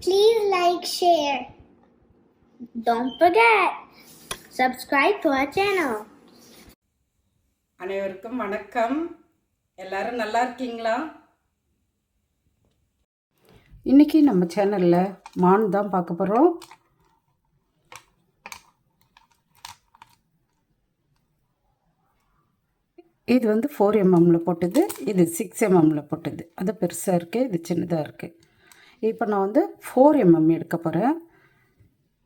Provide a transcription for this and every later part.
Please like, share. Don't forget, subscribe to our channel. அனைவருக்கும் வணக்கம். எல்லாரும் நல்லா இருக்கீங்களா? இன்றைக்கி நம்ம சேனலில் மான் தான் பார்க்க போகிறோம் இது வந்து ஃபோர் எம்எம்மில் போட்டது. இது சிக்ஸ் எம்எம்மில் போட்டது. அது பெருசாக இருக்குது இது சின்னதாக இருக்குது இப்போ நான் வந்து ஃபோர் எம்எம் எடுக்க போகிறேன்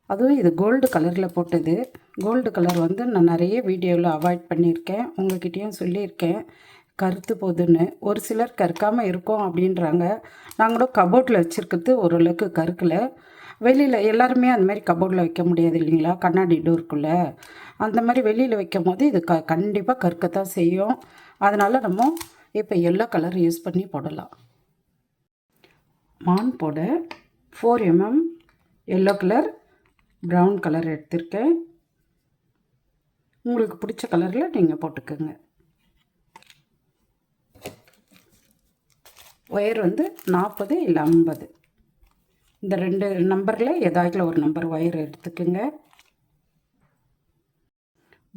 அதுவும் இது கோல்டு கலரில் போட்டது. கோல்டு கலர் வந்து நான் நிறைய வீடியோவில் அவாய்ட் பண்ணியிருக்கேன். உங்கள்கிட்டேயும் சொல்லியிருக்கேன். கருத்து போகுதுன்னு ஒரு சிலர் கருக்காமல் இருக்கோம் அப்படின்றாங்க. நாங்களும் கபோர்டில் வச்சுருக்கிறது ஓரளவுக்கு கருக்கலை வெளியில் எல்லாருமே அந்த மாதிரி கபோர்டில் வைக்க முடியாது இல்லைங்களா? கண்ணாடி டோருக்குள்ளே அந்த மாதிரி வெளியில் வைக்கும் போது இது க கண்டிப்பாக கற்கத்தான் செய்யும். அதனால் நம்ம இப்போ எல்லோ கலர் யூஸ் பண்ணி போடலாம். மான் போட four mm yellow colour brown colour எடுத்திருக்கேன். உங்களுக்கு பிடிச்ச கலரில் நீங்கள் போட்டுக்கோங்க. ஒயர் வந்து நாற்பது இல்லை ஐம்பது. இந்த ரெண்டு நம்பரில் ஏதாச்சும் ஒரு நம்பர் ஒயர் எடுத்துக்கோங்க.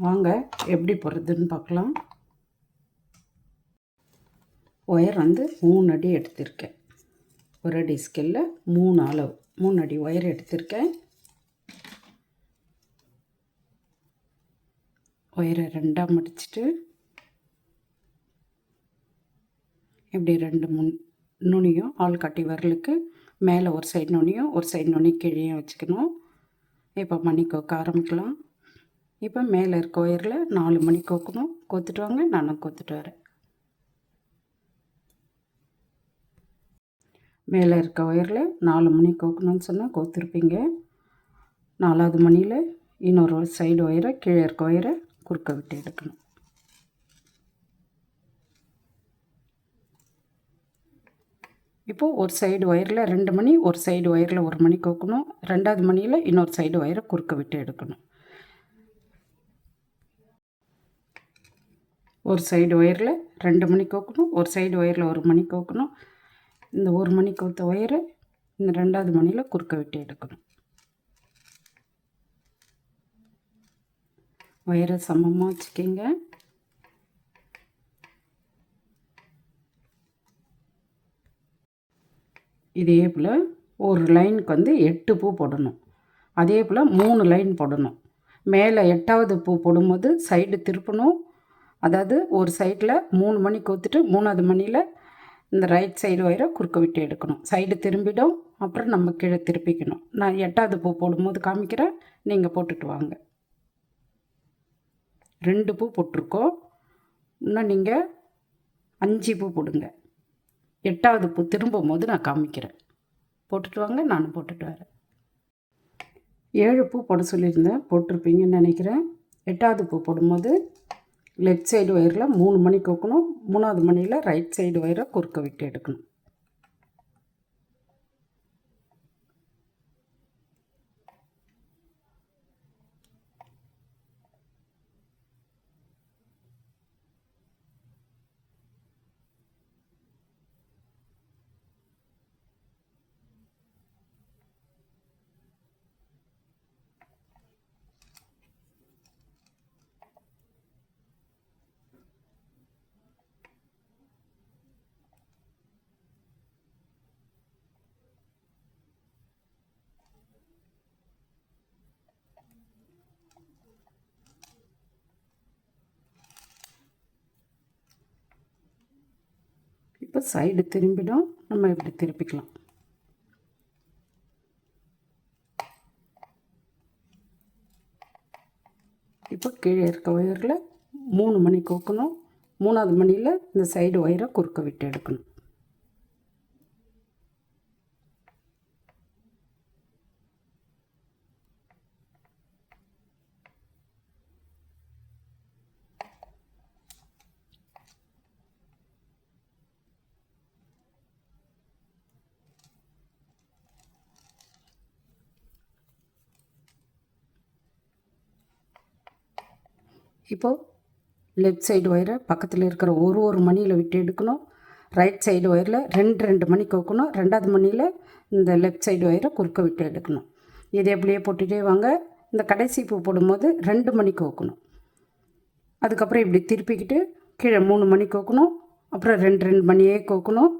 வாங்க எப்படி போடுறதுன்னு பார்க்கலாம். ஒயர் வந்து மூணு அடி எடுத்திருக்கேன். ஒரு அடி ஸ்கெல்ல மூணு அளவு. மூணு அடி ஒயர் எடுத்திருக்கேன் ஒயரை ரெண்டாக முடிச்சுட்டு இப்படி ரெண்டு முன் நுனியும் ஆள் கட்டி வரலுக்கு மேலே ஒரு சைடு நுனியும் ஒரு சைடு நுனி கீழே வச்சுக்கணும். இப்போ மணி கோக்க ஆரம்பிக்கலாம். இப்போ மேலே இருக்க ஒயரில் நாலு மணி கோக்கணும். கோத்துட்டு வாங்க நானும் கோத்துட்டு வரேன். மேலே இருக்க ஒயரில் நாலு மணி கோக்கணும்னு சொன்னால் கோத்துருப்பீங்க. நாலாவது மணியில் இன்னொரு சைடு ஒயரை கீழே இருக்க ஒயரை குறுக்க விட்டு எடுக்கணும். இப்போது ஒரு சைடு ஒயரில் ரெண்டு மணி ஒரு சைடு ஒயரில் ஒரு மணி கோக்கணும். ரெண்டாவது மணியில் இன்னொரு சைடு ஒயரை குறுக்க விட்டு எடுக்கணும். ஒரு சைடு ஒயரில் ரெண்டு மணி கோக்கணும் ஒரு சைடு ஒயரில் ஒரு மணி கோக்கணும். இந்த ஒரு மணி கொடுத்த ஒயரை இந்த ரெண்டாவது மணியில் குறுக்க விட்டு எடுக்கணும். ஒயரை சமமாக வச்சுக்கிங்க. இதே போல் ஒரு லைனுக்கு வந்து எட்டு பூ போடணும். அதே போல் மூணு லைன் போடணும். மேலே எட்டாவது பூ போடும்போது சைடு திருப்பணும். அதாவது ஒரு சைடில் மூணு மணி கோத்துட்டு மூணாவது மணியில் இந்த ரைட் சைடு ஒயரை குறுக்க விட்டு எடுக்கணும். சைடு திரும்பிடும் அப்புறம் நம்ம கீழே திருப்பிக்கணும். நான் எட்டாவது பூ போடும்போது காமிக்கிறேன் நீங்கள் போட்டுட்டு வாங்க. ரெண்டு பூ போட்டிருக்கோம். இன்னும் நீங்கள் அஞ்சு பூ போடுங்க. எட்டாவது பூ திரும்பும் போது நான் காமிக்கிறேன். போட்டுட்டு வாங்க நானும் போட்டுட்டு வரேன். ஏழு பூ போட சொல்லியிருந்தேன் போட்டிருப்பீங்கன்னு நினைக்கிறேன். எட்டாவது பூ போடும்போது லெஃப்ட் சைடு ஒயரில் மூணு மணி கோக்கணும் மூணாவது மணியில் ரைட் சைடு ஒயரை குறுக்க விட்டு எடுக்கணும். இப்போ சைடு திரும்பிடும். நம்ம இப்படி திருப்பிக்கலாம். இப்போ கீழே இருக்க ஒயரில் மூணு மணி கோக்கணும். மூணாவது மணியில் இந்த சைடு ஒயரை குறுக்க விட்டு எடுக்கணும். இப்போது லெஃப்ட் சைடு ஒயரை பக்கத்தில் இருக்கிற ஒரு ஒரு மணியில் விட்டு எடுக்கணும். ரைட் சைடு ஒயரில் ரெண்டு ரெண்டு மணி கோக்கணும். ரெண்டாவது மணியில் இந்த லெஃப்ட் சைடு ஒயரை குறுக்க விட்டு எடுக்கணும். இது எப்படியே போட்டுகிட்டே வாங்க. இந்த கடைசி பூ போடும்போது ரெண்டு மணி கோக்கணும். அதுக்கப்புறம் இப்படி திருப்பிக்கிட்டு கீழே மூணு மணி கோக்கணும். அப்புறம் ரெண்டு ரெண்டு மணியே கோக்கணும்.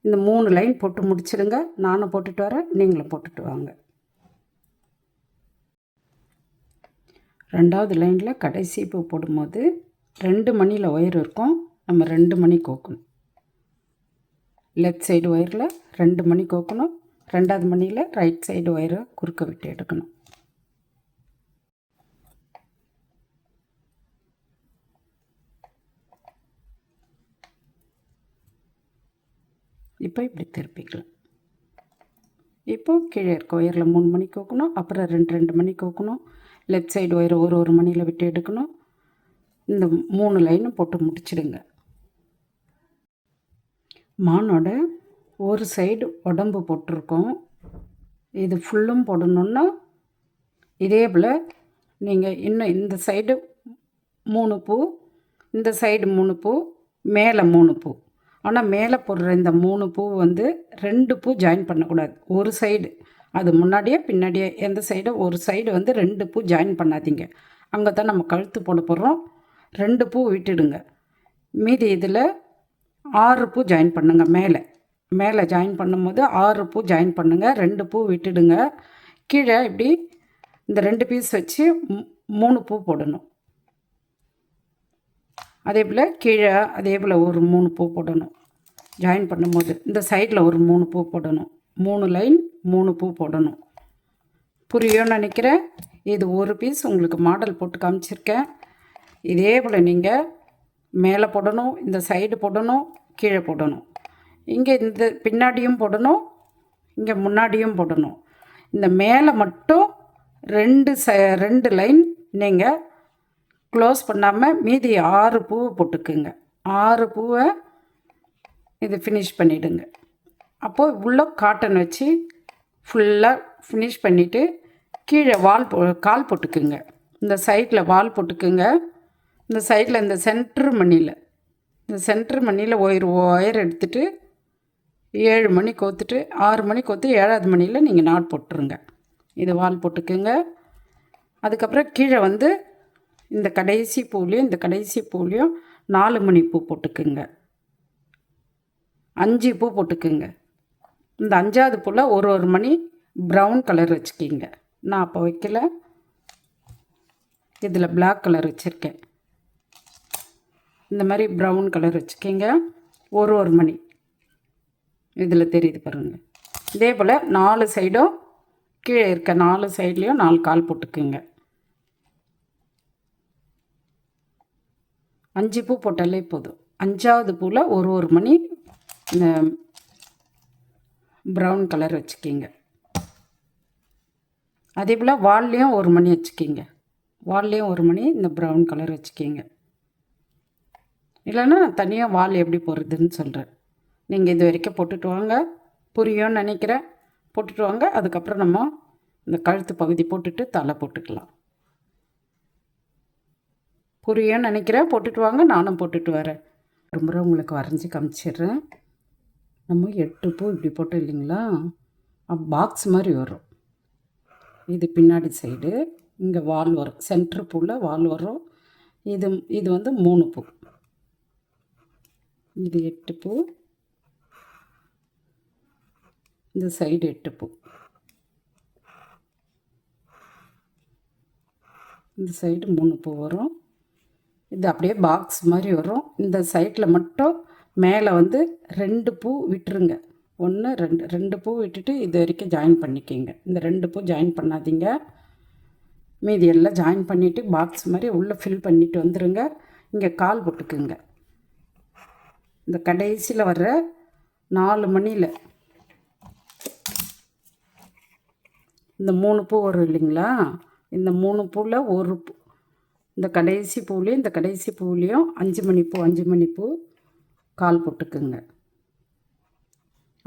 இந்த மூணு லைன் போட்டு முடிச்சிடுங்க. நானும் போட்டுட்டு வரேன். நீங்களும் போட்டுட்டு வாங்க. ரெண்டாவது லைனில் கடைசி பூ போடும்போது ரெண்டு மணியில் ஒயர் இருக்கும். நம்ம ரெண்டு மணி கோக்கணும். லெஃப்ட் சைடு ஒயரில் ரெண்டு மணி கோக்கணும். ரெண்டாவது மணியில் ரைட் சைடு ஒயரை குறுக்க விட்டு எடுக்கணும். இப்போ இப்படி திருப்பிக்கலாம். இப்போது கீழே இருக்க ஒயரில் மூணு மணி கோக்கணும். அப்புறம் ரெண்டு ரெண்டு மணி கோக்கணும். லெஃப்ட் சைடு ஒயர் ஒரு ஒரு மணியில் விட்டு எடுக்கணும். இந்த மூணு லைனும் போட்டு முடிச்சிடுங்க. மானோட ஒரு சைடு உடம்பு போட்டிருக்கோம். இது ஃபுல்லும் போடணுன்னா இதே போல் நீங்கள் இன்னும் இந்த சைடு மூணு பூ இந்த சைடு மூணு பூ மேலே மூணு பூ. ஆனால் மேலே போடுற இந்த மூணு பூ வந்து ரெண்டு பூ ஜாயின் பண்ணக்கூடாது. ஒரு சைடு அது முன்னாடியே பின்னாடியே எந்த சைடு ஒரு சைடு வந்து ரெண்டு பூ ஜாயின் பண்ணாதீங்க. அங்கே தான் நம்ம கழுத்து போட போடுறோம். ரெண்டு பூ விட்டுடுங்க. மீதி இதில் ஆறு பூ ஜாயின் பண்ணுங்கள் மேலே. மேலே ஜாயின் பண்ணும்போது ஆறு பூ ஜாயின் பண்ணுங்கள் ரெண்டு பூ விட்டுடுங்க. கீழே இப்படி இந்த ரெண்டு பீஸ் வச்சு மூணு பூ போடணும். அதே போல் கீழே அதே போல் ஒரு மூணு பூ போடணும். ஜாயின் பண்ணும்போது இந்த சைடில் ஒரு மூணு பூ போடணும். மூணு லைன் மூணு பூ போடணும். புரியும்னு நினைக்கிறேன். இது ஒரு பீஸ் உங்களுக்கு மாடல் போட்டு காமிச்சிருக்கேன். இதே போல் நீங்கள் மேலே போடணும் இந்த சைடு போடணும் கீழே போடணும். இங்கே இந்த பின்னாடியும் போடணும் இங்கே முன்னாடியும் போடணும். இந்த மேலே மட்டும் ரெண்டு ச ரெண்டு லைன் நீங்கள் க்ளோஸ் பண்ணாமல் மீதி ஆறு பூவை போட்டுக்குங்க. ஆறு பூவை இது ஃபினிஷ் பண்ணிவிடுங்க அப்போது உள்ளே காட்டன் வச்சு ஃபுல்லாக ஃபினிஷ் பண்ணிவிட்டு கீழே வால் போ கால் போட்டுக்குங்க. இந்த சைடில் வால் போட்டுக்குங்க. இந்த சைடில் இந்த சென்ட்ரு மணியில் இந்த சென்ட்ரு மணியில் ஒயர் ஒயர் எடுத்துட்டு ஏழு மணி கோத்துட்டு ஆறு மணி கோத்து ஏழாவது மணியில் நீங்கள் நாட் போட்டுருங்க. இது வால் போட்டுக்குங்க. அதுக்கப்புறம் கீழே வந்து இந்த கடைசி பூலையும் இந்த கடைசி பூலையும் நாலு மணி பூ போட்டுக்குங்க. அஞ்சு பூ போட்டுக்குங்க. இந்த அஞ்சாவது பூவில் ஒரு ஒரு மணி ப்ரௌன் கலர் வச்சுக்கிங்க. நான் அப்போ வைக்கல. இதில் பிளாக் கலர் வச்சுருக்கேன். இந்த மாதிரி ப்ரௌன் கலர் வச்சுக்கிங்க. ஒரு ஒரு மணி. இதில் தெரியுது பாருங்கள் இதே போல் நாலு சைடும் கீழே இருக்க நாலு சைட்லேயும் நாலு கால் போட்டுக்குங்க. அஞ்சு பூ போட்டாலே போதும். அஞ்சாவது பூவில் ஒரு ஒரு மணி இந்த ப்ரௌன் கலர் வச்சுக்கிங்க. அதே போல் வால்லையும் ஒரு மணி வச்சுக்கிங்க. வால்லையும் ஒரு மணி இந்த ப்ரௌன் கலர் வச்சுக்கிங்க. இல்லைன்னா தனியாக வால் எப்படி போடுறதுன்னு சொல்கிறேன் நீங்கள் இது வரைக்கும் போட்டுட்டு வாங்க. புரியும்னு நினைக்கிறேன். போட்டுட்டு வாங்க. அதுக்கப்புறம் நம்ம இந்த கழுத்து பகுதி போட்டுட்டு தலை போட்டுக்கலாம். புரியும்னு நினைக்கிறேன். போட்டுட்டு வாங்க. நானும் போட்டுட்டு வரேன். ரொம்ப உங்களுக்கு வரைஞ்சி காமிச்சிடுறேன். நம்ம எட்டு பூ இப்படி போட்டோம் இல்லைங்களா? பாக்ஸ் மாதிரி வரும். இது பின்னாடி சைடு இங்கே வால் வரும். சென்ட்ரு பூவில் வால் வரும். இது இது வந்து மூணு பூ. இது எட்டு பூ. இந்த சைடு எட்டு பூ. இந்த சைடு மூணு பூ வரும். இது அப்படியே பாக்ஸ் மாதிரி வரும். இந்த சைட்டில் மட்டும் மேலே வந்து ரெண்டு பூ விட்டுருங்க. ஒன்று ரெண்டு ரெண்டு பூ விட்டுட்டு இது வரைக்கும் ஜாயின் பண்ணிக்கிங்க. இந்த ரெண்டு பூ ஜாயின் பண்ணாதீங்க. மீதி எல்லாம் ஜாயின் பண்ணிவிட்டு பாக்ஸ் மாதிரி உள்ளே ஃபில் பண்ணிட்டு வந்துடுங்க இங்கே கால் போட்டுக்குங்க. இந்த கடைசியில் வர்ற நாலு மணியில். இந்த மூணு பூ வரும் இல்லைங்களா? இந்த மூணு பூவில் ஒரு பூ. இந்த கடைசி பூலேயும் இந்த கடைசி பூலேயும் அஞ்சு மணி பூ அஞ்சு மணி பூ. கால் போட்டுக்குங்க.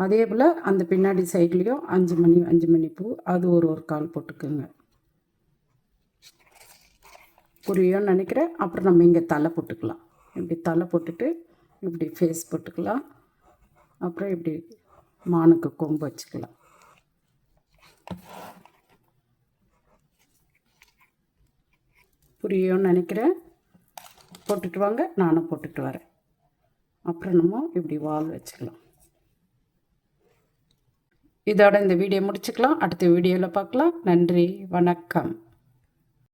அதே போல் அந்த பின்னாடி சைட்லேயும் அஞ்சு மணி அஞ்சு மணி பூ அது ஒரு ஒரு கால் போட்டுக்குங்க. புரியும் நினைக்கிறேன். அப்புறம் நம்ம இங்கே தலை போட்டுக்கலாம். இப்படி தலை போட்டுட்டு இப்படி ஃபேஸ் போட்டுக்கலாம். அப்புறம் இப்படி மானுக்கு கொம்பு வச்சுக்கலாம். புரியும்னு நினைக்கிறேன். போட்டுட்டு வாங்க. நானும் போட்டுட்டு வரேன். அப்புறம் நம்ம இப்படி வால் வச்சுக்கலாம். இதோட இந்த வீடியோ முடிச்சுக்கலாம். அடுத்த வீடியோவில் பார்க்கலாம். நன்றி. வணக்கம்.